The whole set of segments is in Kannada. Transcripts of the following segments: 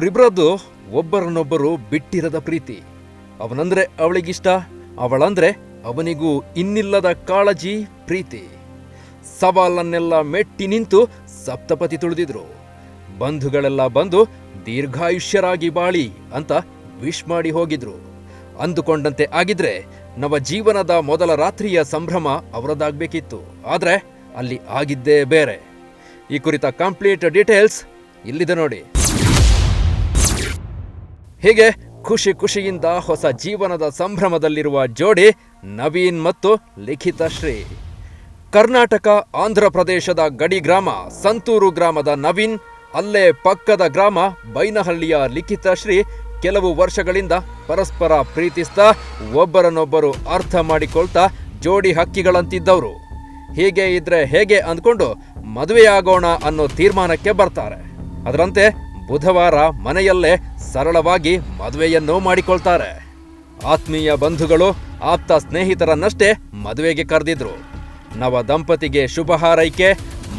ಅವರಿಬ್ಬರದ್ದು ಒಬ್ಬರನ್ನೊಬ್ಬರು ಬಿಟ್ಟಿರದ ಪ್ರೀತಿ. ಅವನಂದ್ರೆ ಅವಳಿಗಿಷ್ಟ, ಅವಳಂದ್ರೆ ಅವನಿಗೂ ಇನ್ನಿಲ್ಲದ ಕಾಳಜಿ, ಪ್ರೀತಿ. ಸವಾಲನ್ನೆಲ್ಲ ಮೆಟ್ಟಿ ನಿಂತು ಸಪ್ತಪತಿ ತುಳಿದಿದ್ರು. ಬಂಧುಗಳೆಲ್ಲ ಬಂದು ದೀರ್ಘಾಯುಷ್ಯರಾಗಿ ಬಾಳಿ ಅಂತ ವಿಶ್ ಮಾಡಿ ಹೋಗಿದ್ರು. ಅಂದುಕೊಂಡಂತೆ ಆಗಿದ್ರೆ ನವ ಜೀವನದ ಮೊದಲ ರಾತ್ರಿಯ ಸಂಭ್ರಮ ಅವರದಾಗಬೇಕಿತ್ತು. ಆದರೆ ಅಲ್ಲಿ ಆಗಿದ್ದೇ ಬೇರೆ. ಈ ಕುರಿತ ಕಂಪ್ಲೀಟ್ ಡೀಟೇಲ್ಸ್ ಇಲ್ಲಿದೆ ನೋಡಿ. ಹೀಗೆ ಖುಷಿ ಖುಷಿಯಿಂದ ಹೊಸ ಜೀವನದ ಸಂಭ್ರಮದಲ್ಲಿರುವ ಜೋಡಿ, ನವೀನ್ ಮತ್ತು ಲಿಖಿತ ಶ್ರೀ. ಕರ್ನಾಟಕ, ಆಂಧ್ರ ಪ್ರದೇಶದ ಗಡಿ ಗ್ರಾಮ, ಸಂತೂರು ಗ್ರಾಮದ ನವೀನ್, ಅಲ್ಲೇ ಪಕ್ಕದ ಗ್ರಾಮ, ಬೈನಹಳ್ಳಿಯ ಲಿಖಿತ ಶ್ರೀ. ಕೆಲವು ವರ್ಷಗಳಿಂದ ಪರಸ್ಪರ ಪ್ರೀತಿಸ್ತಾ, ಒಬ್ಬರನ್ನೊಬ್ಬರು ಅರ್ಥ ಮಾಡಿಕೊಳ್ತಾ ಜೋಡಿ ಹಕ್ಕಿಗಳಂತಿದ್ದವರು. ಹೀಗೆ ಇದ್ರೆ ಹೇಗೆ ಅಂದ್ಕೊಂಡು ಮದುವೆಯಾಗೋಣ ಅನ್ನೋ ತೀರ್ಮಾನಕ್ಕೆ ಬರ್ತಾರೆ. ಅದರಂತೆ ಬುಧವಾರ ಮನೆಯಲ್ಲೇ ಸರಳವಾಗಿ ಮದುವೆಯನ್ನು ಮಾಡಿಕೊಳ್ತಾರೆ. ಆತ್ಮೀಯ ಬಂಧುಗಳು ಆಪ್ತ ಸ್ನೇಹಿತರನ್ನಷ್ಟೇ ಮದುವೆಗೆ ಕರೆದಿದ್ರು. ನವ ದಂಪತಿಗೆ ಶುಭ ಹಾರೈಕೆ,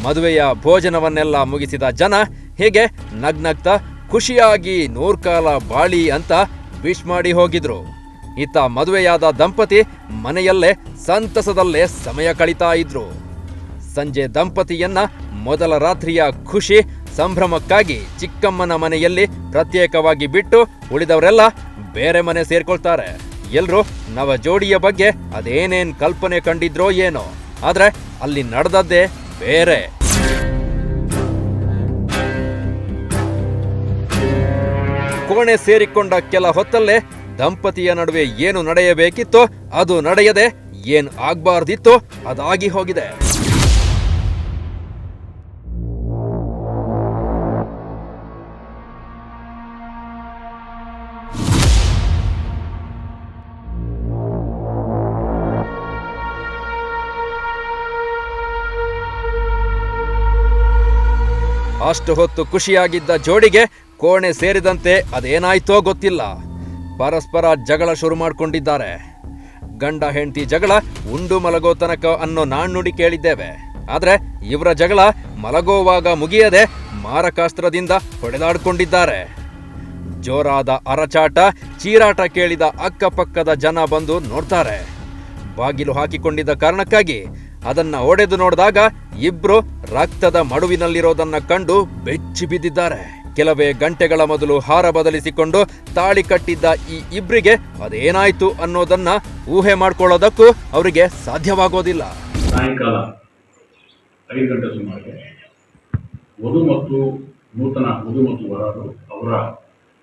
ಮದುವೆಯ ಭೋಜನವನ್ನೆಲ್ಲ ಮುಗಿಸಿದ ಜನ ಹೀಗೆ ನಗ್ನಗ್ತ, ಖುಷಿಯಾಗಿ ನೂರ್ಕಾಲ ಬಾಳಿ ಅಂತ ವಿಶ್ ಮಾಡಿ ಹೋಗಿದ್ರು. ಇತ್ತ ಮದುವೆಯಾದ ದಂಪತಿ ಮನೆಯಲ್ಲೇ ಸಂತಸದಲ್ಲೇ ಸಮಯ ಕಳೀತಾ ಇದ್ರು. ಸಂಜೆ ದಂಪತಿಯನ್ನ ಮೊದಲ ರಾತ್ರಿಯ ಖುಷಿ ಸಂಭ್ರಮಕ್ಕಾಗಿ ಚಿಕ್ಕಮ್ಮನ ಮನೆಯಲ್ಲಿ ಪ್ರತ್ಯೇಕವಾಗಿ ಬಿಟ್ಟು ಉಳಿದವರೆಲ್ಲ ಬೇರೆ ಮನೆ ಸೇರ್ಕೊಳ್ತಾರೆ. ಎಲ್ರೂ ನವ ಜೋಡಿಯ ಬಗ್ಗೆ ಅದೇನೇನ್ ಕಲ್ಪನೆ ಕಂಡಿದ್ರೋ ಏನೋ. ಆದ್ರೆ ಅಲ್ಲಿ ನಡೆದದ್ದೇ ಬೇರೆ. ಕೋಣೆ ಸೇರಿಕೊಂಡ ಕೆಲ ಹೊತ್ತಲ್ಲೇ ದಂಪತಿಯ ನಡುವೆ ಏನು ನಡೆಯಬೇಕಿತ್ತೋ ಅದು ನಡೆಯದೆ ಏನ್ ಆಗ್ಬಾರ್ದಿತ್ತೋ ಅದಾಗಿ ಹೋಗಿದೆ. ಅಷ್ಟು ಹೊತ್ತು ಖುಷಿಯಾಗಿದ್ದ ಜೋಡಿಗೆ ಕೋಣೆ ಸೇರಿದಂತೆ ಅದೇನಾಯ್ತೋ ಗೊತ್ತಿಲ್ಲ. ಪರಸ್ಪರ ಜಗಳ ಶುರು ಮಾಡಿಕೊಂಡಿದ್ದಾರೆ. ಗಂಡ ಹೆಂಡತಿ ಜಗಳ ಉಂಡು ಮಲಗೋ ತನಕ ಅನ್ನೋ ನಾಣ್ಣುಡಿ ಕೇಳಿದ್ದೇವೆ. ಆದರೆ ಇವರ ಜಗಳ ಮಲಗೋವಾಗ ಮುಗಿಯದೆ ಮಾರಕಾಸ್ತ್ರದಿಂದ ಹೊಡೆದಾಡ್ಕೊಂಡಿದ್ದಾರೆ. ಜೋರಾದ ಅರಚಾಟ, ಚೀರಾಟ ಕೇಳಿದ ಅಕ್ಕಪಕ್ಕದ ಜನ ಬಂದು ನೋಡ್ತಾರೆ. ಬಾಗಿಲು ಹಾಕಿಕೊಂಡಿದ್ದ ಕಾರಣಕ್ಕಾಗಿ ಅದನ್ನ ಒಡೆದು ನೋಡಿದಾಗ ಇಬ್ರು ರಕ್ತದ ಮಡುವಿನಲ್ಲಿರೋದನ್ನ ಕಂಡು ಬೆಚ್ಚಿ ಬಿದ್ದಿದ್ದಾರೆ. ಕೆಲವೇ ಗಂಟೆಗಳ ಮೊದಲು ಹಾರ ಬದಲಿಸಿಕೊಂಡು ತಾಳಿ ಕಟ್ಟಿದ್ದ ಈ ಇಬ್ರಿಗೆ ಅದೇನಾಯ್ತು ಅನ್ನೋದನ್ನ ಊಹೆ ಮಾಡ್ಕೊಳ್ಳೋದಕ್ಕೂ ಅವರಿಗೆ ಸಾಧ್ಯವಾಗೋದಿಲ್ಲ. ಸಾಯಂಕಾಲ ಐದು ಗಂಟೆ ಸುಮಾರಿಗೆ ವಧು ಮತ್ತು ನೂತನ ವಧು ಮತ್ತು ವರರು ಅವರ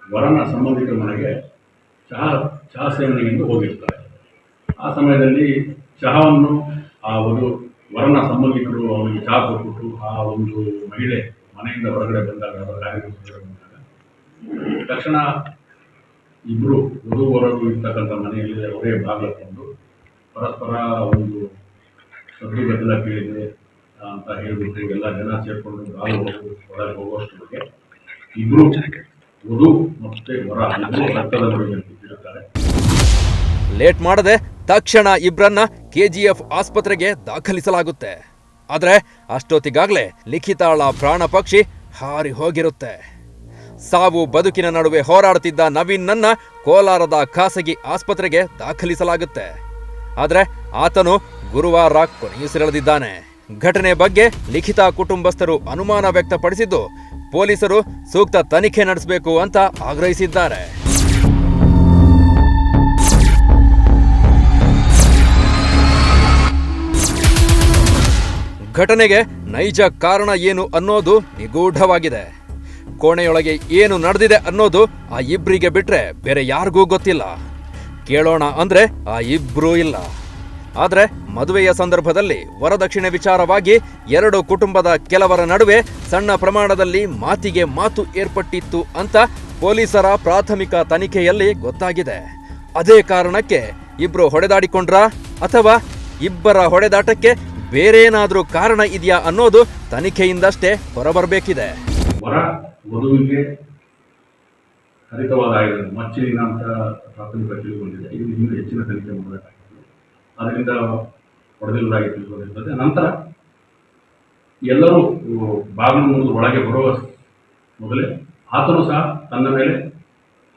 ವರನ ಸಂಬಂಧಿಕರ ಮನೆಗೆ ಚಹಾ ಚಹಾ ಸೇವನೆಗೆಂದು ಹೋಗಿರ್ತಾರೆ. ಆ ಸಮಯದಲ್ಲಿ ಚಹಾವನ್ನು ಆ ಒಂದು ವರನ ಸಂಬಂಧಿಕರು ಅವನಿಗೆ ಜಾಬ್ ಕೊಟ್ಟು ಆ ಒಂದು ಮಹಿಳೆ ಮನೆಯಿಂದ ಹೊರಗಡೆ ಬಂದಾಗ, ಅವರ ಕಾರ್ಯಕ್ರಮ ಬಂದಾಗ, ತಕ್ಷಣ ಇಬ್ಬರು ವಧು ಹೊರಗು ಇರ್ತಕ್ಕಂಥ ಮನೆಯಲ್ಲಿ ಅವರೇ ಬಾಗಿಲಕೊಂಡು ಪರಸ್ಪರ ಒಂದು ಸದ್ದು ಗದ್ದಲ ಕೇಳಿದೆ ಅಂತ ಹೇಳಿಬಿಟ್ಟು ಎಲ್ಲ ಜನ ಸೇರ್ಕೊಂಡು ಹೊರಗೆ ಒಳಗೆ ಹೋಗುವಷ್ಟೊಳಗೆ ಇಬ್ರು ವಧು ಮತ್ತೆ ಇಬ್ರು ರಕ್ತದ ಮಡುವಿನಲ್ಲಿ ಲೇಟ್ ಮಾಡದೆ ತಕ್ಷಣ ಇಬ್ರನ್ನ ಕೆಜಿಎಫ್ ಆಸ್ಪತ್ರೆಗೆ ದಾಖಲಿಸಲಾಗುತ್ತೆ. ಆದರೆ ಅಷ್ಟೊತ್ತಿಗಾಗಲೇ ಲಿಖಿತಾಳ ಪ್ರಾಣ ಪಕ್ಷಿ ಹಾರಿ ಹೋಗಿರುತ್ತೆ. ಸಾವು ಬದುಕಿನ ನಡುವೆ ಹೋರಾಡುತ್ತಿದ್ದ ನವೀನ್ನನ್ನ ಕೋಲಾರದ ಖಾಸಗಿ ಆಸ್ಪತ್ರೆಗೆ ದಾಖಲಿಸಲಾಗುತ್ತೆ. ಆದರೆ ಆತನು ಗುರುವಾರ ಕೊನೆಯುಸಿರೆಳೆದಿದ್ದಾನೆ. ಘಟನೆ ಬಗ್ಗೆ ಲಿಖಿತ ಕುಟುಂಬಸ್ಥರು ಅನುಮಾನ ವ್ಯಕ್ತಪಡಿಸಿದ್ದು, ಪೊಲೀಸರು ಸೂಕ್ತ ತನಿಖೆ ನಡೆಸಬೇಕು ಅಂತ ಆಗ್ರಹಿಸಿದ್ದಾರೆ. ಘಟನೆಗೆ ನೈಜ ಕಾರಣ ಏನು ಅನ್ನೋದು ನಿಗೂಢವಾಗಿದೆ. ಕೋಣೆಯೊಳಗೆ ಏನು ನಡೆದಿದೆ ಅನ್ನೋದು ಆ ಇಬ್ರಿಗೆ ಬಿಟ್ರೆ ಬೇರೆ ಯಾರಿಗೂ ಗೊತ್ತಿಲ್ಲ. ಕೇಳೋಣ ಅಂದ್ರೆ ಆ ಇಬ್ರೂ ಇಲ್ಲ. ಆದರೆ ಮದುವೆಯ ಸಂದರ್ಭದಲ್ಲಿ ವರದಕ್ಷಿಣೆ ವಿಚಾರವಾಗಿ ಎರಡು ಕುಟುಂಬದ ಕೆಲವರ ನಡುವೆ ಸಣ್ಣ ಪ್ರಮಾಣದಲ್ಲಿ ಮಾತಿಗೆ ಮಾತು ಏರ್ಪಟ್ಟಿತ್ತು ಅಂತ ಪೊಲೀಸರ ಪ್ರಾಥಮಿಕ ತನಿಖೆಯಲ್ಲಿ ಗೊತ್ತಾಗಿದೆ. ಅದೇ ಕಾರಣಕ್ಕೆ ಇಬ್ರು ಹೊಡೆದಾಡಿಕೊಂಡ್ರಾ ಅಥವಾ ಇಬ್ಬರ ಹೊಡೆದಾಟಕ್ಕೆ ಬೇರೇನಾದ್ರೂ ಕಾರಣ ಇದೆಯಾ ಅನ್ನೋದು ತನಿಖೆಯಿಂದಷ್ಟೇ ಹೊರಬರಬೇಕಿದೆ. ವರ ವಧುವಿಗೆ ಹರಿತವಾದ ಮಚ್ಚಿನ ಅಂತ ಪ್ರಾಥಮಿಕ ತಿಳಿದುಕೊಂಡಿದೆ ಇದು ಇನ್ನೂ ಹೆಚ್ಚಿನ ತನಿಖೆ ಮಾಡಬೇಕಾಗಿದೆ. ಅದರಿಂದ ಹೊಡೆದಿಲ್ಲದಾಗಿ ತಿಳಿದುಕೊಂಡಿರ್ತದೆ ನಂತರ ಎಲ್ಲರೂ ಬಾಗಿಲು ಮುಂದೆ ಒಳಗೆ ಬರುವ ಮೊದಲೇ ಆತನು ಸಹ ತನ್ನ ಮೇಲೆ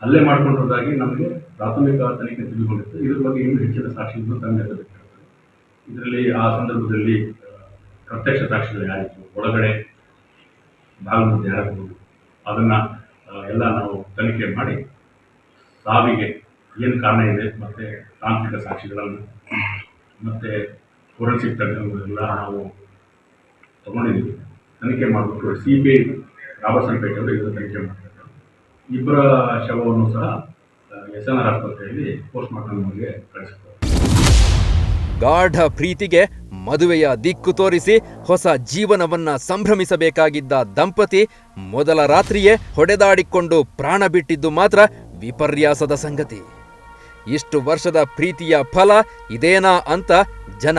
ಹಲ್ಲೆ ಮಾಡಿಕೊಂಡಿರುವುದಾಗಿ ನಮಗೆ ಪ್ರಾಥಮಿಕ ತನಿಖೆ ತಿಳಿದುಕೊಂಡಿತ್ತು. ಇದ್ರ ಬಗ್ಗೆ ಇನ್ನೂ ಹೆಚ್ಚಿನ ಸಾಕ್ಷಿಗಳನ್ನು ತಂದಿರಬೇಕಾಗ್ತದೆ ಇದರಲ್ಲಿ ಆ ಸಂದರ್ಭದಲ್ಲಿ ಪ್ರತ್ಯಕ್ಷ ಸಾಕ್ಷಿಗಳು ಯಾರಿತ್ತು ಒಳಗಡೆ ಭಾಗವಹಿಸಿ ಯಾರಾಗಬಹುದು ಅದನ್ನ ಎಲ್ಲ ನಾವು ತನಿಖೆ ಮಾಡಿ ಸಾವಿಗೆ ಏನು ಕಾರಣ ಇದೆ, ಮತ್ತೆ ತಾಂತ್ರಿಕ ಸಾಕ್ಷಿಗಳನ್ನು, ಮತ್ತೆ ಫೋರೆನ್ಸಿಕ್ ತಜ್ಞರುಗಳೆಲ್ಲ ನಾವು ತಗೊಂಡಿದ್ದೀವಿ. ತನಿಖೆ ಮಾಡಿಬಿಟ್ಟು C B I Robertsonpet ಅವರು ಇದನ್ನು ತನಿಖೆ ಮಾಡ್ತಾರೆ ಇಬ್ಬರ ಶವವನ್ನು ಸಹ ಎಸ್ ಎನ್ ಆರ್ ಆಸ್ಪತ್ರೆಯಲ್ಲಿ ಪೋಸ್ಟ್ ಮಾರ್ಟಮ್ಗೆ ಕಳಿಸ್ತಾರೆ ಗಾಢ ಪ್ರೀತಿಗೆ ಮದುವೆಯ ದಿಕ್ಕು ತೋರಿಸಿ ಹೊಸ ಜೀವನವನ್ನ ಸಂಭ್ರಮಿಸಬೇಕಾಗಿದ್ದ ದಂಪತಿ ಮೊದಲ ರಾತ್ರಿಯೇ ಹೊಡೆದಾಡಿಕೊಂಡು ಪ್ರಾಣ ಬಿಟ್ಟಿದ್ದು ಮಾತ್ರ ವಿಪರ್ಯಾಸದ ಸಂಗತಿ. ಇಷ್ಟು ವರ್ಷದ ಪ್ರೀತಿಯ ಫಲ ಇದೇನಾ ಅಂತ ಜನ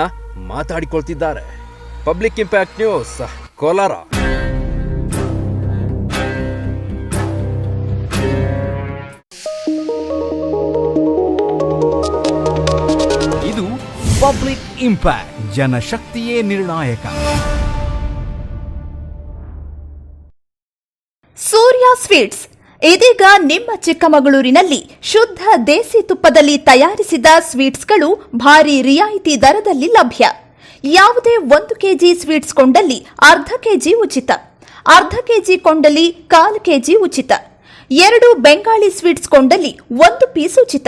ಮಾತಾಡಿಕೊಳ್ತಿದ್ದಾರೆ. Public impact news, Kolar. Public impact ಜನಶಕ್ತಿಯೇ ನಿರ್ಣಾಯಕ ಸೂರ್ಯ ಸ್ವೀಟ್ಸ್. ಇದೀಗ ನಿಮ್ಮ ಚಿಕ್ಕಮಗಳೂರಿನಲ್ಲಿ ಶುದ್ಧ ದೇಸಿ ತುಪ್ಪದಲ್ಲಿ ತಯಾರಿಸಿದ ಸ್ವೀಟ್ಸ್ಗಳು ಭಾರಿ ರಿಯಾಯಿತಿ ದರದಲ್ಲಿ ಲಭ್ಯ. ಯಾವುದೇ ಒಂದು ಕೆಜಿ ಸ್ವೀಟ್ಸ್ ಕೊಂಡಲ್ಲಿ ಅರ್ಧ ಕೆಜಿ ಉಚಿತ. ಅರ್ಧ ಕೆಜಿ ಕೊಂಡಲ್ಲಿ ಕಾಲು ಕೆಜಿ ಉಚಿತ. ಎರಡು ಬೆಂಗಾಳಿ ಸ್ವೀಟ್ಸ್ ಕೊಂಡಲ್ಲಿ ಒಂದು ಪೀಸ್ ಉಚಿತ.